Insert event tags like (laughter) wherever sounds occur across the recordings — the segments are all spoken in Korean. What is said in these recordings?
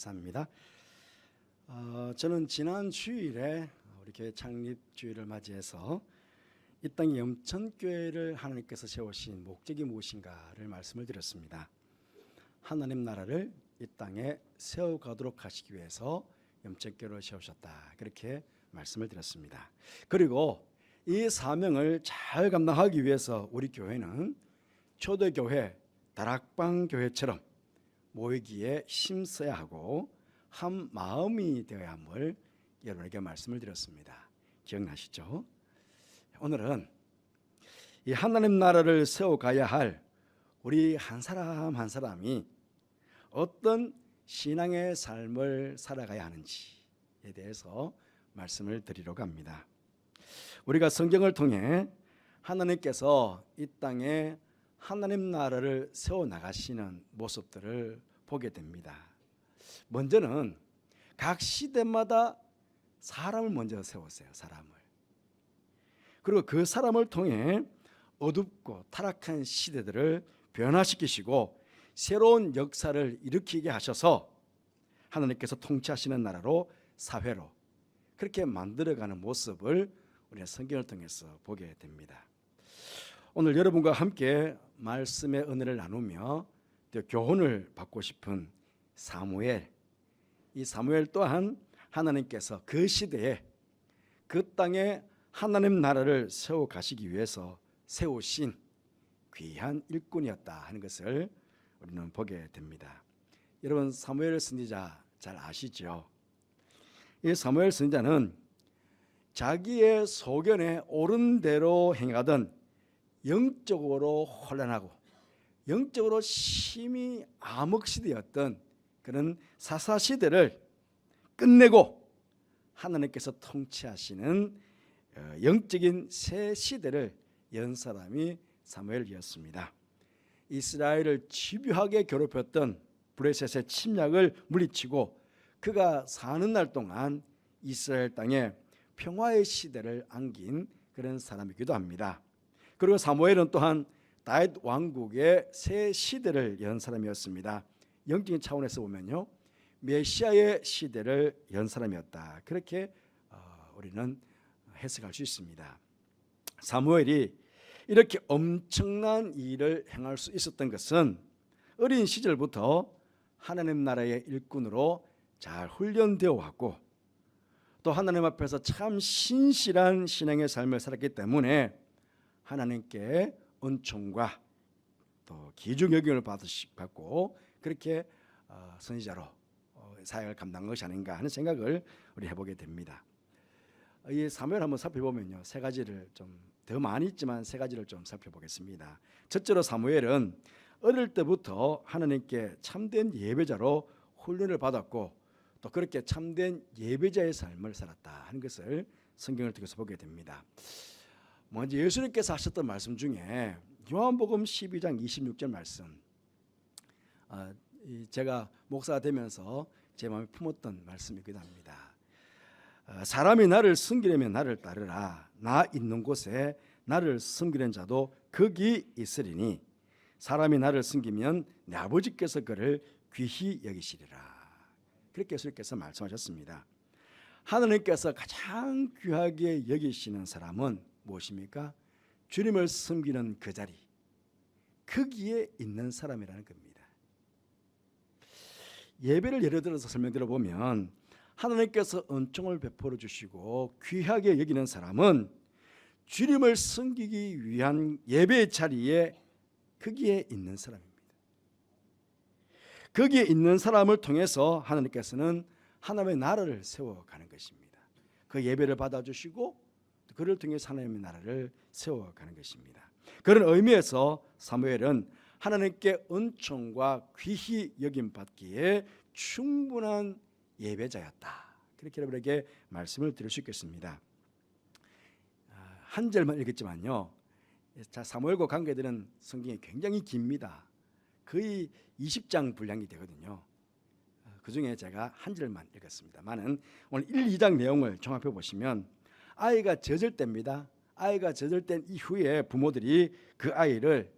감사합니다. 어, 저는 지난 주일에 우리 교회 창립 주일을 맞이해서 이땅 염천교회를 하나님께서 세우신 목적이 무엇인가를 말씀을 드렸습니다. 하나님 나라를 이 땅에 세워가도록 하시기 위해서 염천교회를 세우셨다. 그렇게 말씀을 드렸습니다. 그리고 이 사명을 잘 감당하기 위해서 우리 교회는 초대교회, 다락방 교회처럼 모이기에 힘써야 하고 한 마음이 되어야 함을 여러분에게 말씀을 드렸습니다. 기억나시죠? 오늘은 이 하나님 나라를 세워가야 할 우리 한 사람 한 사람이 어떤 신앙의 삶을 살아가야 하는지에 대해서 말씀을 드리려고 합니다. 우리가 성경을 통해 하나님께서 이 땅에 하나님 나라를 세워 나가시는 모습들을 보게 됩니다. 먼저는 각 시대마다 사람을 먼저 세웠어요. 사람을. 그리고 그 사람을 통해 어둡고 타락한 시대들을 변화시키시고 새로운 역사를 일으키게 하셔서 하나님께서 통치하시는 나라로 사회로 그렇게 만들어가는 모습을 우리가 성경을 통해서 보게 됩니다. 오늘 여러분과 함께 말씀의 은혜를 나누며 또 교훈을 받고 싶은 사무엘 이 사무엘 또한 하나님께서 그 시대에 그 땅에 하나님 나라를 세워 가시기 위해서 세우신 귀한 일꾼이었다 하는 것을 우리는 보게 됩니다. 여러분 사무엘 선지자 잘 아시죠? 이 사무엘 선지자는 자기의 소견에 옳은 대로 행하던 영적으로 혼란하고 영적으로 심히 암흑시대였던 그런 사사시대를 끝내고 하나님께서 통치하시는 어, 영적인 새 시대를 연 사람이 사무엘이었습니다. 이스라엘을 집요하게 괴롭혔던 브레셋의 침략을 물리치고 그가 사는 날 동안 이스라엘 땅에 평화의 시대를 안긴 그런 사람이기도 합니다. 그리고 사무엘은 또한 다윗 왕국의 새 시대를 연 사람이었습니다. 영적인 차원에서 보면요, 메시아의 시대를 연 사람이었다. 그렇게 어, 우리는 해석할 수 있습니다. 사무엘이 이렇게 엄청난 일을 행할 수 있었던 것은 어린 시절부터 하나님 나라의 일꾼으로 잘 훈련되어 왔고 또 하나님 앞에서 참 신실한 신앙의 삶을 살았기 때문에 하나님께 은총과 또 기중 여김을 받고 그렇게 어, 선지자로 어, 사역을 감당한 것이 아닌가 하는 생각을 우리 해보게 됩니다. 이 사무엘 한번 살펴보면요 세 가지를 좀 더 많이 있지만 세 가지를 좀 살펴보겠습니다. 첫째로 사무엘은 어릴 때부터 하나님께 참된 예배자로 훈련을 받았고 또 그렇게 참된 예배자의 삶을 살았다 하는 것을 성경을 통해서 보게 됩니다. 먼저 예수님께서 하셨던 말씀 중에 요한복음 12장 26절 말씀. 아, 제가 목사가 되면서 제 마음에 품었던 말씀이기도 합니다. 아, 사람이 나를 섬기려면 나를 따르라. 나 있는 곳에 나를 섬기는 자도 거기 있으리니 사람이 나를 섬기면 내 아버지께서 그를 귀히 여기시리라. 그렇게 예수님께서 말씀하셨습니다. 하나님께서 가장 귀하게 여기시는 사람은 무엇입니까? 주님을 섬기는 그 자리, 거기에 있는 사람이라는 겁니다. 예배를 예를 들어서 설명드려 보면 하나님께서 은총을 베풀어 주시고 귀하게 여기는 사람은 주님을 섬기기 위한 예배의 자리에 거기에 있는 사람입니다. 거기에 있는 사람을 통해서 하나님께서는 하나님의 나라를 세워가는 것입니다. 그 예배를 받아주시고 그를 통해 하나님의 나라를 세워가는 것입니다. 그런 의미에서 사무엘은 하나님께 은총과 귀히 여김 받기에 충분한 예배자였다. 그렇게 여러분에게 말씀을 드릴 수 있겠습니다. 아, 한 절만 읽었지만요. 자 사무엘과 관계되는 성경이 굉장히 깁니다. 거의 20장 분량이 되거든요. 그 중에 제가 한 절만 읽었습니다만은 오늘 1, 2장 내용을 종합해 보시면 아이가 젖을 때입니다. 아이가 젖을 땐 이후에 부모들이 그 아이를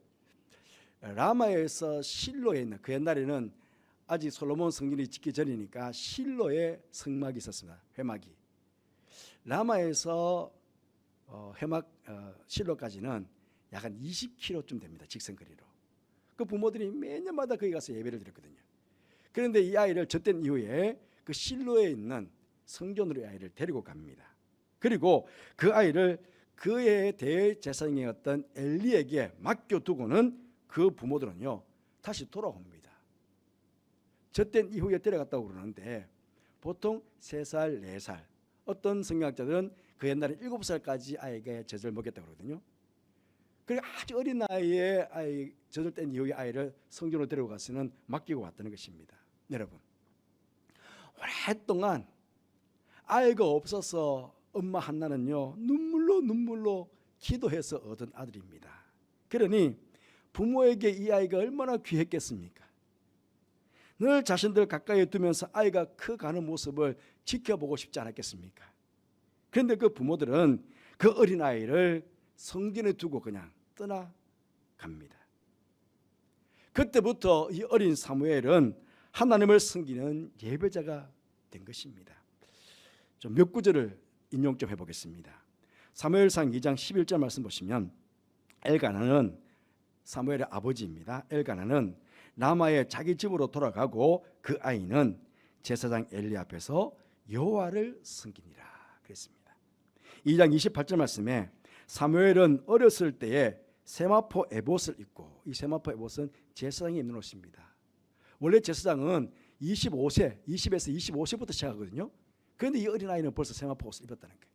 라마에서 실로에 있는 그 옛날에는 아직 솔로몬 성전이 짓기 전이니까 실로에 성막이 있었습니다. 회막이. 라마에서 어, 회막 어, 실로까지는 약 한 20km쯤 됩니다. 직선 거리로. 그 부모들이 매년마다 거기 가서 예배를 드렸거든요. 그런데 이 아이를 젖된 이후에 그 실로에 있는 성전으로 이 아이를 데리고 갑니다. 그리고 그 아이를 그의 대제사장이었던 엘리에게 맡겨두고는 그 부모들은요 다시 돌아옵니다. 젖된 이후에 데려갔다고 그러는데 보통 세 살, 네살 어떤 성경학자들은 그 옛날에 일곱 살까지 아이가 젖을 먹였다고 그러거든요. 그리고 아주 어린 나이에 아이 젖을 뗀 이후에 아이를 성전으로 데려가서는 맡기고 왔다는 것입니다. 여러분 오랫동안 아이가 없어서 엄마 한나는요 눈물로 눈물로 기도해서 얻은 아들입니다. 그러니 부모에게 이 아이가 얼마나 귀했겠습니까? 늘 자신들 가까이 두면서 아이가 커가는 모습을 지켜보고 싶지 않았겠습니까? 그런데 그 부모들은 그 어린 아이를 성전에 두고 그냥 떠나갑니다. 그때부터 이 어린 사무엘은 하나님을 섬기는 예배자가 된 것입니다. 좀 몇 구절을 인용 좀 해보겠습니다. 사무엘상 2장 11절 말씀 보시면 엘가나는 사무엘의 아버지입니다. 엘가나는 라마의 자기 집으로 돌아가고 그 아이는 제사장 엘리 앞에서 여호와를 섬기니라 그랬습니다. 2장 28절 말씀에 사무엘은 어렸을 때에 세마포 에봇을 입고 이 세마포 에봇은 제사장이 입는 옷입니다. 원래 제사장은 25세, 20에서 25세부터 시작하거든요. 그런데 이 어린 아이는 벌써 세마포 옷을 입었다는 거예요.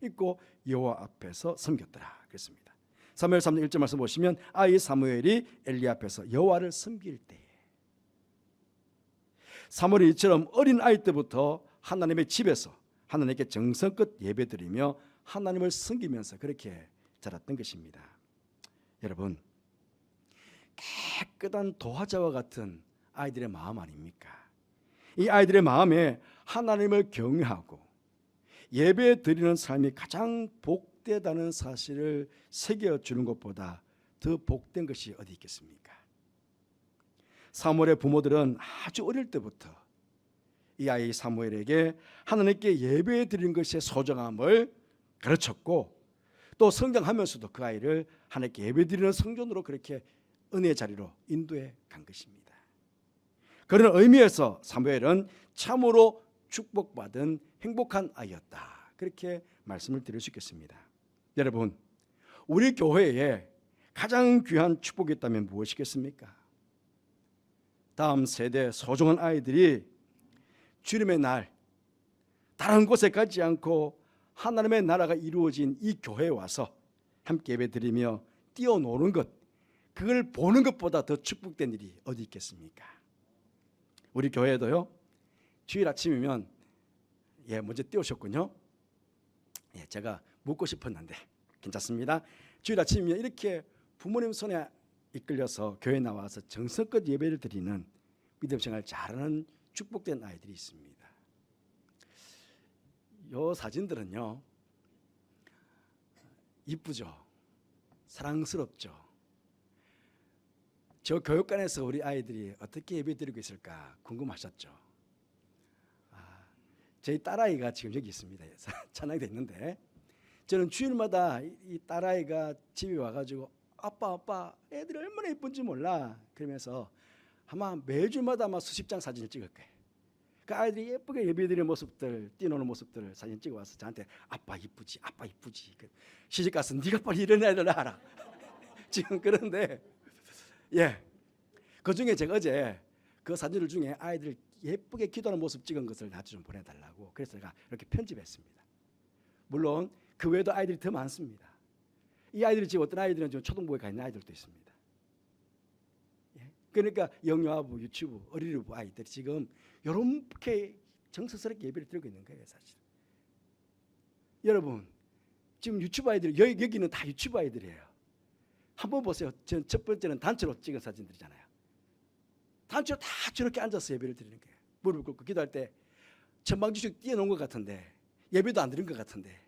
입고 여호와 앞에서 섬겼더라 그랬습니다. 사무엘 3장 1절 말씀 보시면 아이 사무엘이 엘리 앞에서 여호와를 섬길 때에 사무엘이 이처럼 어린 아이 때부터 하나님의 집에서 하나님께 정성껏 예배드리며 하나님을 섬기면서 그렇게 자랐던 것입니다. 여러분 깨끗한 도화자와 같은 아이들의 마음 아닙니까? 이 아이들의 마음에 하나님을 경외하고 예배 드리는 삶이 가장 복되다는 사실을 새겨 주는 것보다 더 복된 것이 어디 있겠습니까? 사무엘의 부모들은 아주 어릴 때부터 이 아이 사무엘에게 하나님께 예배 드리는 것의 소중함을 가르쳤고 또 성장하면서도 그 아이를 하나님께 예배 드리는 성전으로 그렇게 은혜 자리로 인도해 간 것입니다. 그런 의미에서 사무엘은 참으로 축복받은 행복한 아이였다. 그렇게 말씀을 드릴 수 있겠습니다. 여러분, 우리 교회에 가장 귀한 축복이 있다면 무엇이겠습니까? 다음 세대 소중한 아이들이 주님의 날 다른 곳에 가지 않고 하나님의 나라가 이루어진 이 교회에 와서 함께 예배드리며 뛰어노는 것 그걸 보는 것보다 더 축복된 일이 어디 있겠습니까? 우리 교회도요 주일 아침이면 예 먼저 띄우셨군요. 예 제가 묻고 싶었는데 괜찮습니다. 주일 아침이면 이렇게 부모님 손에 이끌려서 교회 나와서 정성껏 예배를 드리는 믿음 생활 잘하는 축복된 아이들이 있습니다. 요 사진들은요 이쁘죠, 사랑스럽죠. 저 교육관에서 우리 아이들이 어떻게 예배드리고 있을까 궁금하셨죠. 아, 저희 딸아이가 지금 여기 있습니다. (laughs) 찬양이 됐는데 저는 주일마다 이- 이 딸아이가 집에 와가지고 아빠 아빠 애들이 얼마나 예쁜지 몰라 그러면서 아마 매주마다 아마 수십 장 사진을 찍을 거예요. 그 아이들이 예쁘게 예배드리는 모습들, 뛰노는 모습들을 사진 찍어 와서 저한테 아빠 이쁘지, 아빠 이쁘지. 그 시집 가서 네가 빨리 이런 애들 낳아라. 지금 그런데 예, 그 중에 제가 어제 그 사진들 중에 아이들 예쁘게 기도하는 모습 찍은 것을 나도 좀 보내달라고 그래서 제가 이렇게 편집했습니다. 물론 그 외에도 아이들이 더 많습니다. 이 아이들이 지금 어떤 아이들은 지금 초등부에 가 있는 아이들도 있습니다. 예? 그러니까 영유아부, 유치부, 어린이부 아이들이 지금 이렇게 정성스럽게 예배를 드리고 있는 거예요, 사실. 여러분, 지금 유치부 아이들 여기 여기는 다 유치부 아이들이에요. 한번 보세요. 전첫 번째는 단체로 찍은 사진들이잖아요. 단체로 다 저렇게 앉아서 예배를 드리는 거예요. 무릎 꿇고 기도할 때 천방지축 뛰어놓은 것 같은데 예배도 안 드린 것 같은데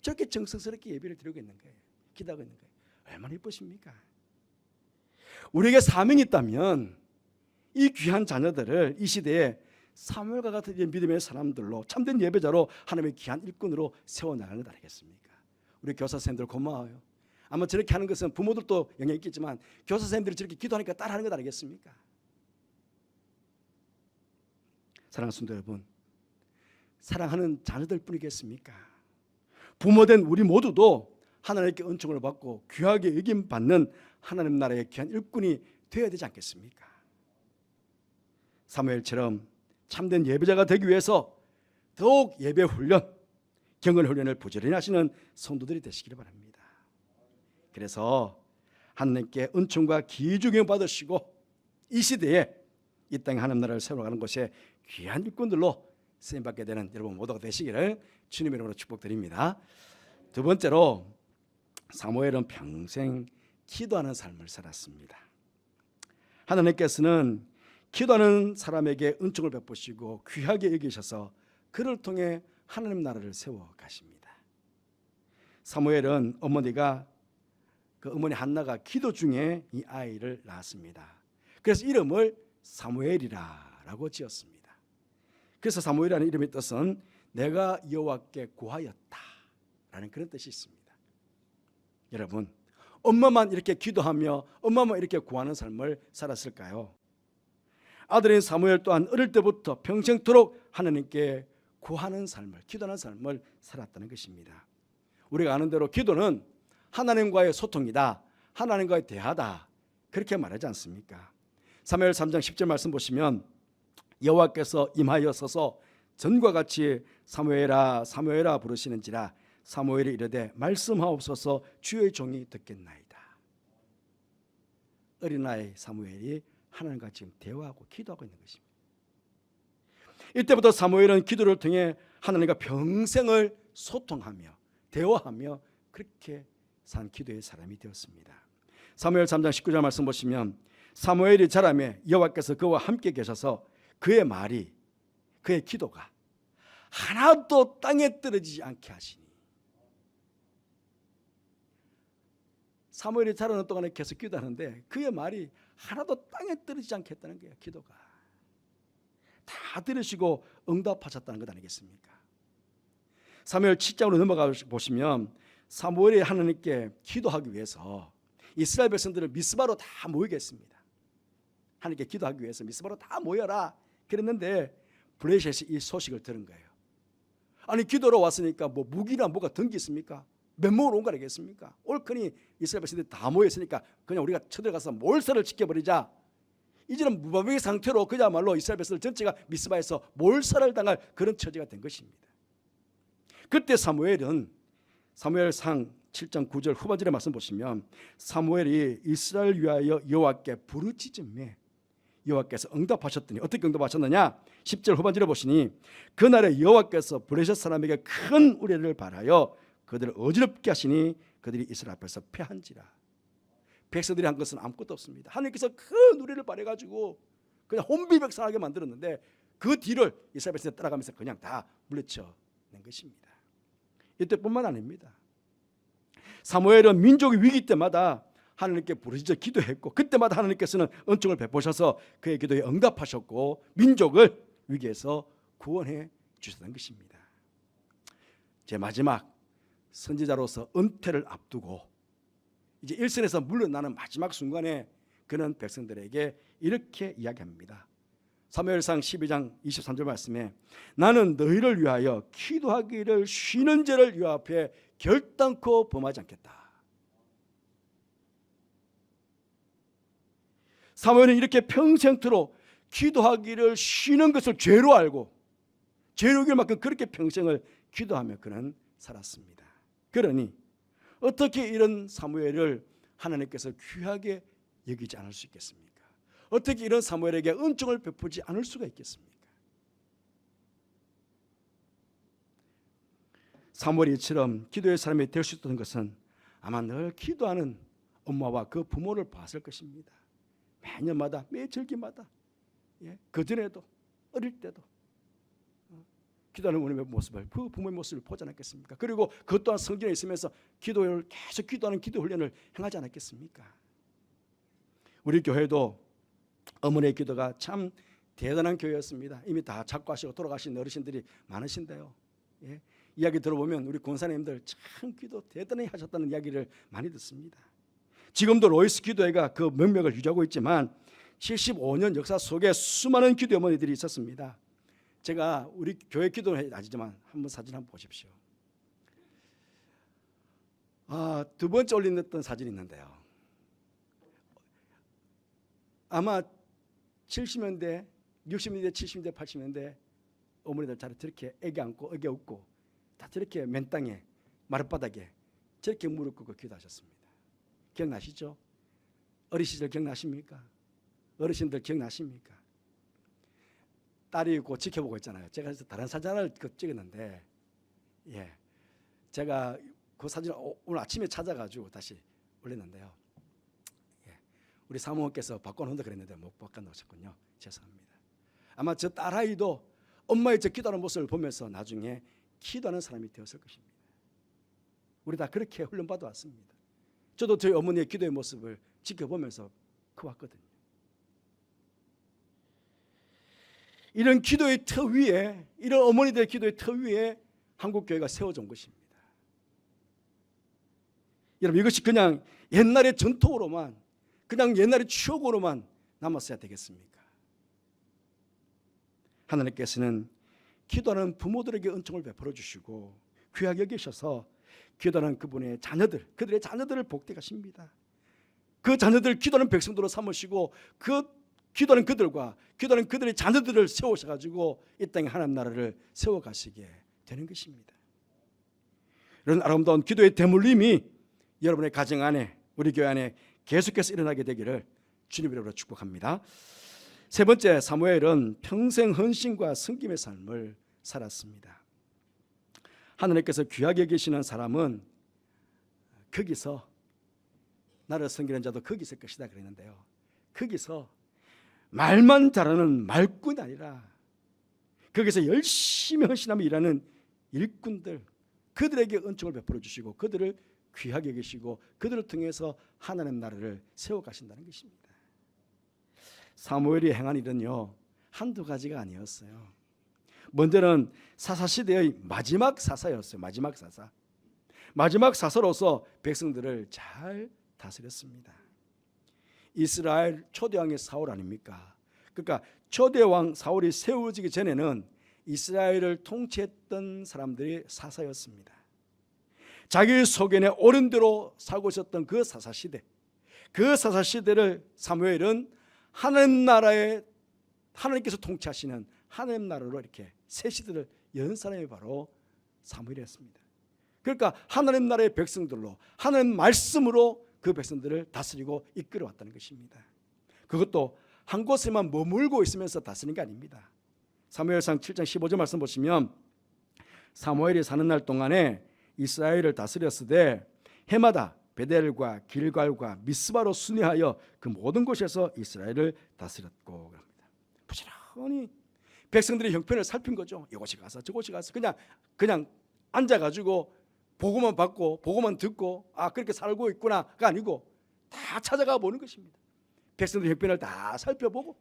저렇게 정성스럽게 예배를 드리고 있는 거예요. 기도하고 있는 거예요. 얼마나 예쁘십니까? 우리에게 사명이 있다면 이 귀한 자녀들을 이 시대에 사무엘과 같은 이 믿음의 사람들로 참된 예배자로 하나님의 귀한 일꾼으로 세워나가는 것 아니겠습니까? 우리 교사 선생님들 고마워요. 아마 저렇게 하는 것은 부모들도 영향 있겠지만 교사 선생님들이 저렇게 기도하니까 따라하는 것 아니겠습니까? 사랑하는 성도 여러분, 사랑하는 자녀들 뿐이겠습니까? 부모된 우리 모두도 하나님께 은총을 받고 귀하게 여김 받는 하나님 나라의 귀한 일꾼이 되어야 되지 않겠습니까? 사무엘처럼 참된 예배자가 되기 위해서 더욱 예배 훈련, 경건 훈련을 부지런히 하시는 성도들이 되시기를 바랍니다. 그래서 하나님께 은총과 기주경 받으시고 이 시대에 이 땅에 하나님 나라를 세워가는 곳에 귀한 일꾼들로 쓰임 받게 되는 여러분 모두가 되시기를 주님의 이름으로 축복드립니다. 두 번째로 사무엘은 평생 기도하는 삶을 살았습니다. 하나님께서는 기도하는 사람에게 은총을 베푸시고 귀하게 여기셔서 그를 통해 하나님 나라를 세워 가십니다. 사무엘은 어머니가 그 어머니 한나가 기도 중에 이 아이를 낳았습니다. 그래서 이름을 사무엘이라고 지었습니다. 그래서 사무엘이라는 이름의 뜻은 내가 여호와께 구하였다라는 그런 뜻이 있습니다. 여러분, 엄마만 이렇게 기도하며 엄마만 이렇게 구하는 삶을 살았을까요? 아들인 사무엘 또한 어릴 때부터 평생토록 하나님께 구하는 삶을 기도하는 삶을 살았다는 것입니다. 우리가 아는 대로 기도는 하나님과의 소통이다. 하나님과의 대화다. 그렇게 말하지 않습니까? 사무엘 3장 10절 말씀 보시면 여호와께서 임하여 서서 전과 같이 사무엘아 사무엘아 부르시는지라 사무엘이 이르되 말씀하옵소서 주의 종이 듣겠나이다. 어린아이 사무엘이 하나님과 지금 대화하고 기도하고 있는 것입니다. 이때부터 사무엘은 기도를 통해 하나님과 평생을 소통하며 대화하며 그렇게 산 기도의 사람이 되었습니다. 사무엘 3장 19절 말씀 보시면 사무엘이 자라매 여호와께서 그와 함께 계셔서 그의 말이 그의 기도가 하나도 땅에 떨어지지 않게 하시니 사무엘이 자라는 동안에 계속 기도하는데 그의 말이 하나도 땅에 떨어지지 않겠다는 거예요. 기도가 다 들으시고 응답하셨다는 것 아니겠습니까? 사무엘 7장으로 넘어가 보시면 사무엘이 하나님께 기도하기 위해서 이스라엘 백성들을 미스바로 다 모이게 했습니다. 하나님께 기도하기 위해서 미스바로 다 모여라 그랬는데 블레셋이 이 소식을 들은 거예요. 아니 기도로 왔으니까 뭐 무기나 뭐가 던기 있습니까? 면목으로 온거 아니겠습니까? 옳거니 이스라엘 백성들이 다 모였으니까 그냥 우리가 쳐들어가서 몰살을 지켜버리자. 이제는 무방비 상태로 그야말로 이스라엘 백성들 전체가 미스바에서 몰살을 당할 그런 처지가 된 것입니다. 그때 사무엘은 사무엘상 7장 9절 후반절에 말씀 보시면 사무엘이 이스라엘 위하여 여호와께 부르짖음에 여호와께서 응답하셨더니 어떻게 응답하셨느냐? 10절 후반절에 보시니 그날에 여호와께서 브레셋 사람에게 큰 우레를 발하여 그들을 어지럽게 하시니 그들이 이스라엘 앞에서 패한지라. 백성들이 한 것은 아무것도 없습니다. 하나님께서 큰 우레를 발해 가지고 그냥 혼비백산하게 만들었는데 그 뒤를 이스라엘 백성이 따라가면서 그냥 다 물리쳐 낸 것입니다. 이때뿐만 아닙니다. 사무엘은 민족의 위기 때마다 하나님께 부르짖어 기도했고 그때마다 하나님께서는 은총을 베푸셔서 그의 기도에 응답하셨고 민족을 위기에서 구원해 주셨던 것입니다. 제 마지막 선지자로서 은퇴를 앞두고 이제 일선에서 물러나는 마지막 순간에 그는 백성들에게 이렇게 이야기합니다. 사무엘상 12장 23절 말씀에 나는 너희를 위하여 기도하기를 쉬는 죄를 유 앞에 결단코 범하지 않겠다. 사무엘은 이렇게 평생토록 기도하기를 쉬는 것을 죄로 알고 죄로 길 만큼 그렇게 평생을 기도하며 그는 살았습니다. 그러니 어떻게 이런 사무엘을 하나님께서 귀하게 여기지 않을 수 있겠습니까? 어떻게 이런 사무엘에게 은총을 베푸지 않을 수가 있겠습니까? 사무엘이 처럼 기도의 사람이 될 수 있다는 것은 아마 늘 기도하는 엄마와 그 부모를 봤을 것입니다. 매년마다 매 절기마다 예, 그 전에도 어릴 때도 어, 기도하는 우리의 모습을 그 부모의 모습을 보지 않았겠습니까? 그리고 그 또한 성경에 있으면서 기도를 계속 기도하는 기도 훈련을 행하지 않았겠습니까? 우리 교회도 어머니의 기도가 참 대단한 교회였습니다. 이미 다 작고하시고 돌아가신 어르신들이 많으신데요. 예. 이야기 들어보면 우리 권사님들 참 기도 대단히 하셨다는 이야기를 많이 듣습니다. 지금도 로이스 기도회가 그 명맥을 유지하고 있지만 75년 역사 속에 수많은 기도 어머니들이 있었습니다. 제가 우리 교회 기도는 아니지만 한번 사진 한번 보십시오. 아, 두 번째 올렸던 사진이 있는데요. 아마 70년대, 60년대, 70년대, 80년대 어머니들 잘 저렇게 애기 안고 애기 웃고 다 저렇게 맨 땅에 마룻바닥에 저렇게 무릎 꿇고 기도하셨습니다. 기억나시죠? 어린 시절 기억나십니까? 어르신들 기억나십니까? 딸이 있고 지켜보고 있잖아요. 제가 다른 사진을 그 찍었는데, 예, 제가 그 사진을 오- 오늘 아침에 찾아가지고 다시 올렸는데요. 예, 우리 사모님께서 바꿔놓는다 그랬는데 못 바꿔놓으셨군요. 죄송합니다. 아마 저 딸아이도 엄마의 저 기도하는 모습을 보면서 나중에 기도하는 사람이 되었을 것입니다. 우리 다 그렇게 훈련받아 왔습니다. 저도 저희 어머니의 기도의 모습을 지켜보면서 커왔거든요. 이런 기도의 터 위에 이런 어머니들의 기도의 터 위에 한국 교회가 세워진 것입니다. 여러분 이것이 그냥 옛날의 전통으로만 그냥 옛날의 추억으로만 남았어야 되겠습니까? 하나님께서는 기도하는 부모들에게 은총을 베풀어 주시고 귀하게 여기셔서 기도하는 그분의 자녀들, 그들의 자녀들을 복되하십니다. 그 자녀들 기도하는 백성들로 삼으시고 그 기도하는 그들과 기도하는 그들의 자녀들을 세우셔 가지고 이 땅에 하나님 나라를 세워 가시게 되는 것입니다. 이런 아름다운 기도의 대물림이 여러분의 가정 안에 우리 교회 안에 계속해서 일어나게 되기를 주님 이름으로 축복합니다. 세 번째 사무엘은 평생 헌신과 섬김의 삶을 살았습니다. 하나님께서 귀하게 계시는 사람은 거기서 나를 섬기는 자도 거기 있을 것이다 그랬는데요. 거기서 말만 잘하는 말꾼이 아니라 거기서 열심히 헌신하며 일하는 일꾼들 그들에게 은총을 베풀어 주시고 그들을 귀하게 계시고 그들을 통해서 하나님 나라를 세워 가신다는 것입니다. 사무엘이 행한 일은요 한두 가지가 아니었어요. 먼저는 사사 시대의 마지막 사사였어요. 마지막 사사. 마지막 사사로서 백성들을 잘 다스렸습니다. 이스라엘 초대왕의 사울 아닙니까? 그러니까 초대왕 사울이 세워지기 전에는 이스라엘을 통치했던 사람들이 사사였습니다. 자기 소견에 옳은 대로 살고 있었던 그 사사 시대, 그 사사 시대를 사무엘은 하나님 나라의 하나님께서 통치하시는 하나님 나라로 이렇게 새 시대를 연 사람이 바로 사무엘이었습니다. 그러니까 하나님 나라의 백성들로 하나님 말씀으로 그 백성들을 다스리고 이끌어 왔다는 것입니다. 그것도 한 곳에만 머물고 있으면서 다스리는 게 아닙니다. 사무엘상 7장 15절 말씀 보시면 사무엘이 사는 날 동안에 이스라엘을 다스렸으되 해마다 베델과 길갈과 미스바로 순회하여 그 모든 곳에서 이스라엘을 다스렸고 그럽니다. 부지런히 백성들의 형편을 살핀 거죠. 이곳이 가서 저곳이 가서 그냥 그냥 앉아 가지고 보고만 받고 보고만 듣고 아 그렇게 살고 있구나가 아니고 다 찾아가 보는 것입니다. 백성들의 형편을 다 살펴보고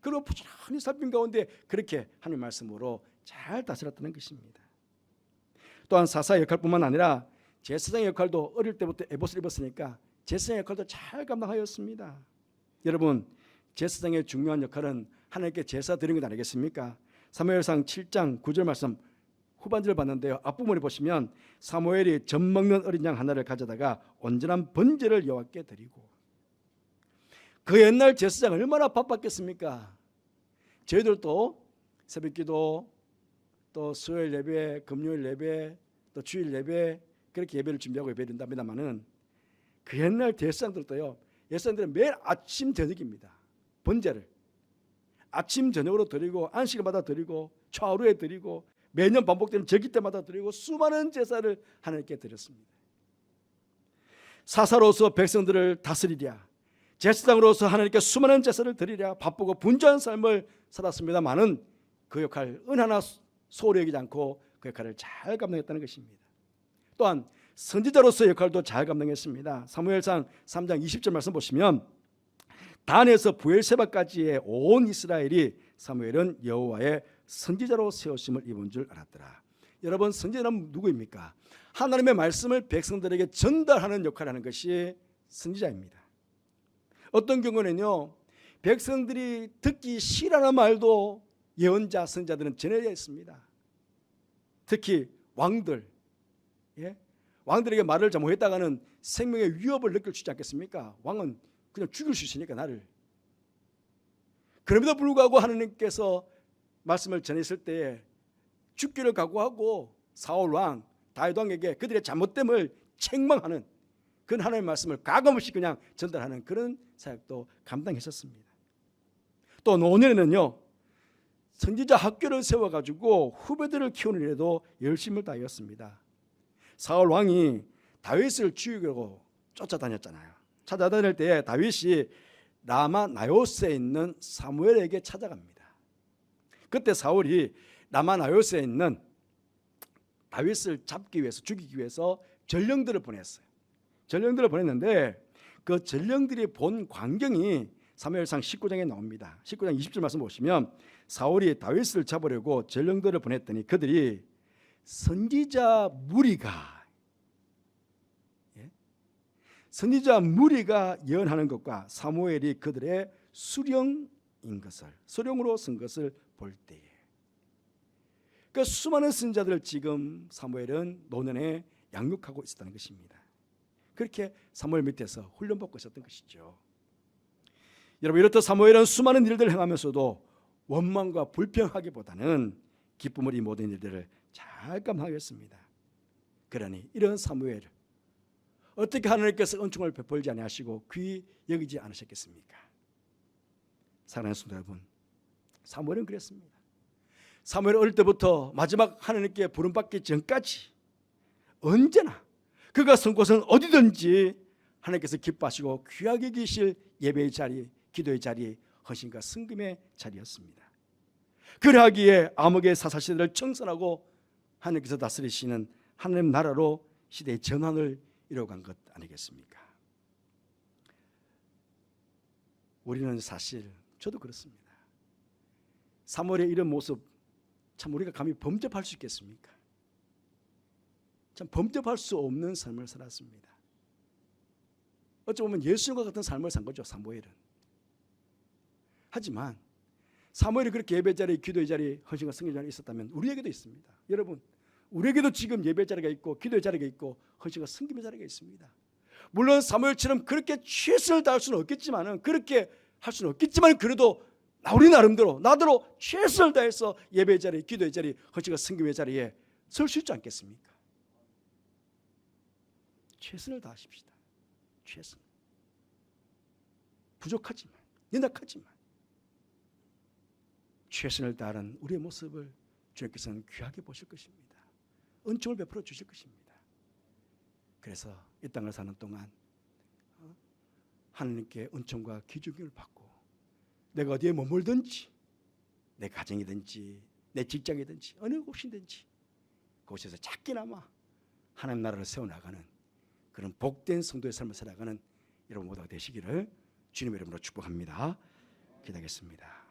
그리고 부지런히 살핀 가운데 그렇게 하나님 말씀으로 잘 다스렸다는 것입니다. 또한 사사 역할뿐만 아니라 제사장 역할도 어릴 때부터 에봇을 입었으니까 제사장 역할도 잘 감당하였습니다. 여러분 제사장의 중요한 역할은 하나님께 제사 드리는 것 아니겠습니까? 사무엘상 7장 9절 말씀 후반절을 봤는데요. 앞부분에 보시면 사무엘이 젖 먹는 어린 양 하나를 가져다가 온전한 번제를 여호와께 드리고 그 옛날 제사장 얼마나 바빴겠습니까? 저희들도 새벽기도 또 수요일 예배, 금요일 예배, 또 주일 예배 그렇게 예배를 준비하고 예배 드린답니다만은 그 옛날 제사장들도요. 예사장들은 매일 아침 저녁입니다. 번제를 아침 저녁으로 드리고 안식일마다 드리고 초하루에 드리고 매년 반복되는 절기 때마다 드리고 수많은 제사를 하나님께 드렸습니다. 사사로서 백성들을 다스리랴 제사장으로서 하나님께 수많은 제사를 드리랴 바쁘고 분주한 삶을 살았습니다만은 그 역할 은 하나 소홀히 여기지 않고 그 역할을 잘 감당했다는 것입니다. 또한 선지자로서의 역할도 잘 감당했습니다. 사무엘상 3장 20절 말씀 보시면 단에서 부엘세바까지의 온 이스라엘이 사무엘은 여호와의 선지자로 세우심을 입은 줄 알았더라. 여러분 선지자는 누구입니까? 하나님의 말씀을 백성들에게 전달하는 역할을 하는 것이 선지자입니다. 어떤 경우는요. 백성들이 듣기 싫어하는 말도 예언자 선자들은 전해야 했습니다. 특히 왕들, 예? 왕들에게 말을 잘못했다가는 생명의 위협을 느낄 수 있지 않겠습니까? 왕은 그냥 죽일 수 있으니까 나를. 그럼에도 불구하고 하나님께서 말씀을 전했을 때에 죽기를 각오하고 사울 왕, 다윗 왕에게 그들의 잘못됨을 책망하는 그런 하나님의 말씀을 가감없이 그냥 전달하는 그런 사역도 감당했었습니다. 또 노년에는요 선지자 학교를 세워가지고 후배들을 키우는 일에도 열심을 다하였습니다. 사울 왕이 다윗을 죽이려고 쫓아다녔잖아요. 찾아다닐 때 다윗이 라마 나요스에 있는 사무엘에게 찾아갑니다. 그때 사울이 라마 나요스에 있는 다윗을 잡기 위해서 죽이기 위해서 전령들을 보냈어요. 전령들을 보냈는데 그 전령들이 본 광경이 사무엘상 19장에 나옵니다. 19장 20절 말씀 보시면 사울이 다윗을 잡으려고 전령들을 보냈더니 그들이 선지자 무리가 예? 선지자 무리가 예언하는 것과 사무엘이 그들의 수령인 것을 수령으로 쓴 것을 볼 때에 그 수많은 선자들을 지금 사무엘은 노년에 양육하고 있었다는 것입니다. 그렇게 사무엘 밑에서 훈련받고 있었던 것이죠. 여러분 이렇듯 사무엘은 수많은 일들을 행하면서도 원망과 불평하기보다는 기쁨을 이 모든 일들을 잘 감당하였습니다. 그러니 이런 사무엘을 어떻게 하나님께서 은총을 베풀지 아니하시고 귀 여기지 않으셨겠습니까? 사랑하는 성도 여러분, 사무엘은 그랬습니다. 사무엘 어릴 때부터 마지막 하나님께 부름받기 전까지 언제나 그가 선 곳은 어디든지 하나님께서 기뻐하시고 귀하게 계실 예배의 자리, 기도의 자리, 헌신과 승금의 자리였습니다. 그러하기에 암흑의 사사시대를 청산하고 하나님께서 다스리시는 하나님 나라로 시대의 전환을 이뤄간 것 아니겠습니까? 우리는 사실 저도 그렇습니다. 3월의 이런 모습 참 우리가 감히 범접할 수 있겠습니까? 참 범접할 수 없는 삶을 살았습니다. 어찌 보면 예수님과 같은 삶을 산 거죠, 사무엘은. 하지만 사무엘이 그렇게 예배 자리, 기도의 자리, 헌신과 승리 자리에 있었다면 우리에게도 있습니다. 여러분, 우리에게도 지금 예배 자리가 있고 기도의 자리가 있고 헌신과 승리의 자리가 있습니다. 물론 사무엘처럼 그렇게 최선을 다할 수는 없겠지만은 그렇게 할 수는 없겠지만 그래도 나 우리 나름대로 나대로 최선을 다해서 예배 자리, 기도의 자리, 헌신과 승리의 자리에 설 수 있지 않겠습니까? 최선을 다하십시다. 최선. 부족하지만 연약하지만 최선을 다하는 우리의 모습을 주님께서는 귀하게 보실 것입니다. 은총을 베풀어 주실 것입니다. 그래서 이 땅을 사는 동안 어, 하나님께 은총과 기중을 받고 내가 어디에 머물든지 내 가정이든지 내 직장이든지 어느 곳이든지 그곳에서 작게나마 하나님 나라를 세워나가는 그런 복된 성도의 삶을 살아가는 여러분 모두가 되시기를 주님의 이름으로 축복합니다. 기도하겠습니다.